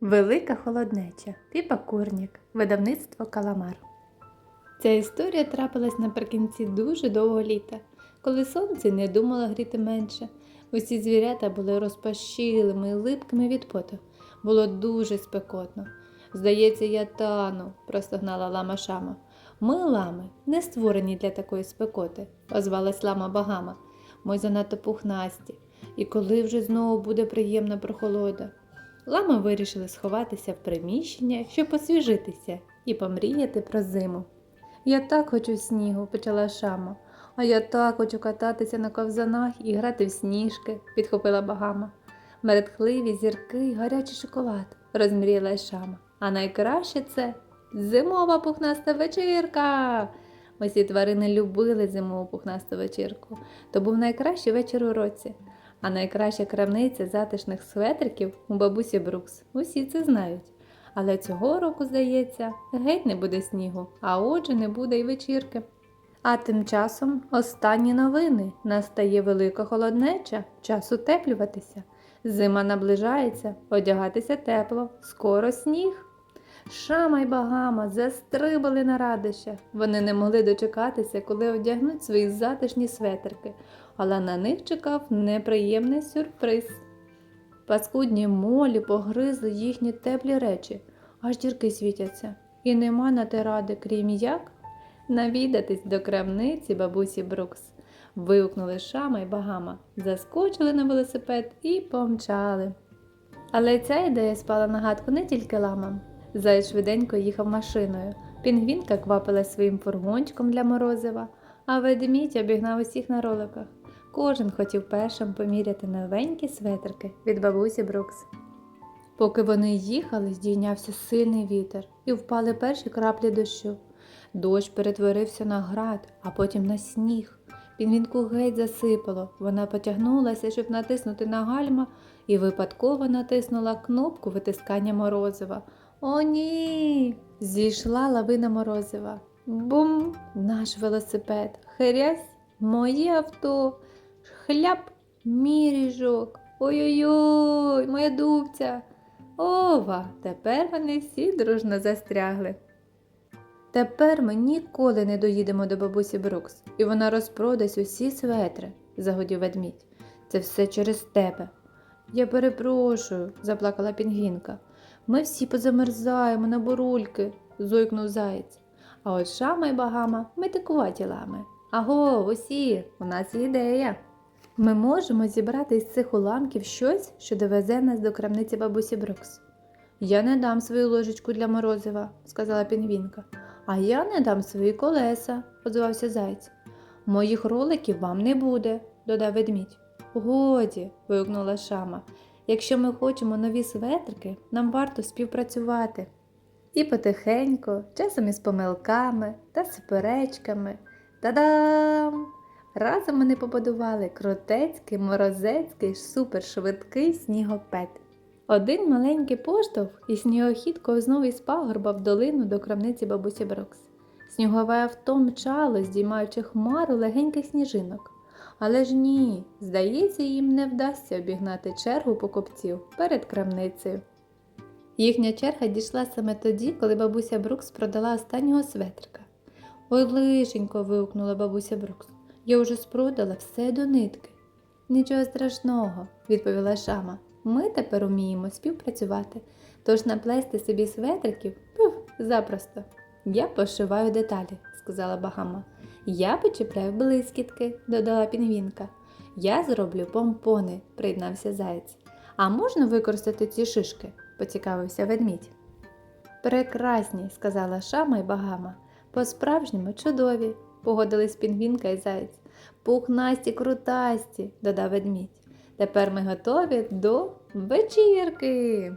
Велика холоднеча. Піпа Курнік. Видавництво Каламар. Ця історія трапилась наприкінці дуже довгого літа, коли сонце не думало гріти менше. Усі звірята були розпашілими і липкими від поту. Було дуже спекотно. Здається, я тану, простогнала лама Шама. Ми, лами, не створені для такої спекоти, озвалась лама Багама. Ми занадто пухнасті. І коли вже знову буде приємна прохолода? Лами вирішили сховатися в приміщення, щоб освіжитися і помріяти про зиму. Я так хочу снігу, почала Шама. А я так хочу кататися на ковзанах і грати в сніжки, підхопила Багама. Мередхливі зірки й гарячий шоколад, розмріяла Шама. А найкраще це зимова пухнаста вечірка. Усі тварини любили зимову пухнасту вечірку. То був найкращий вечір у році. А найкраща крамниця затишних светриків у бабусі Брукс. Усі це знають. Але цього року, здається, геть не буде снігу, а отже не буде й вечірки. А тим часом останні новини настає велика холоднеча, час утеплюватися. Зима наближається, одягатися тепло, скоро сніг. Шама й багама застрибали на радищах. Вони не могли дочекатися, коли одягнуть свої затишні светрики, але на них чекав неприємний сюрприз. Паскудні молі погризли їхні теплі речі, аж дірки світяться, і нема на те ради, крім як навідатись до крамниці бабусі Брукс. Вигукнули шама й багама, заскочили на велосипед і помчали. Але ця ідея спала на гадку не тільки ламам. Заяць швиденько їхав машиною. Пінгвінка квапилась своїм фургончиком для морозива, а ведмідь обігнав усіх на роликах. Кожен хотів першим поміряти новенькі светрики від бабусі Брукс. Поки вони їхали, здійнявся сильний вітер і впали перші краплі дощу. Дощ перетворився на град, а потім на сніг. Пінгвінку геть засипало. Вона потягнулася, щоб натиснути на гальма, і випадково натиснула кнопку витискання морозива. О, ні! Зійшла лавина морозива. Бум! Наш велосипед. Хрясь, моє авто. Хляп, мій ріжок. Ой-ой-ой, моя дубця. Ова, тепер вони всі дружно застрягли. Тепер ми ніколи не доїдемо до бабусі Брукс, і вона розпродасть усі светри, загодів ведмідь. Це все через тебе. Я перепрошую, заплакала пінгвінка. Ми всі позамерзаємо на бурульки, зойкнув заєць. А от шама й багама метикуваті лами. Аго, усі, у нас є ідея. Ми можемо зібрати із цих уламків щось, що довезе нас до крамниці бабусі Брукс. Я не дам свою ложечку для морозива, сказала пінгвінка. А я не дам свої колеса, озвався заєць. Моїх роликів вам не буде, додав ведмідь. Годі, вигукнула шама. Якщо ми хочемо нові светрики, нам варто співпрацювати. І потихеньку, часом із помилками та суперечками. Та-дам! Разом вони побудували крутецький, морозецький, супершвидкий снігопед. Один маленький поштовх і снігохід ковзнув із пагорба в долину до крамниці бабусі Брокс. Снігове авто мчало, здіймаючи хмару легеньких сніжинок. Але ж ні, здається, їм не вдасться обігнати чергу покупців перед крамницею. Їхня черга дійшла саме тоді, коли бабуся Брукс продала останнього светрика. Ой, лишенько, вигукнула бабуся Брукс. Я вже спродала все до нитки. Нічого страшного, відповіла Шама. Ми тепер уміємо співпрацювати, тож наплести собі светриків пуф, запросто. Я пошиваю деталі, сказала Багама. Я почіпляю блискітки, додала пінгвінка. Я зроблю помпони, приєднався заєць. А можна використати ці шишки? поцікавився ведмідь. Прекрасні, сказала Шама й Багама. По-справжньому чудові, погодились пінгвінка і заєць. Пухнасті, крутасті, додав ведмідь. Тепер ми готові до вечірки.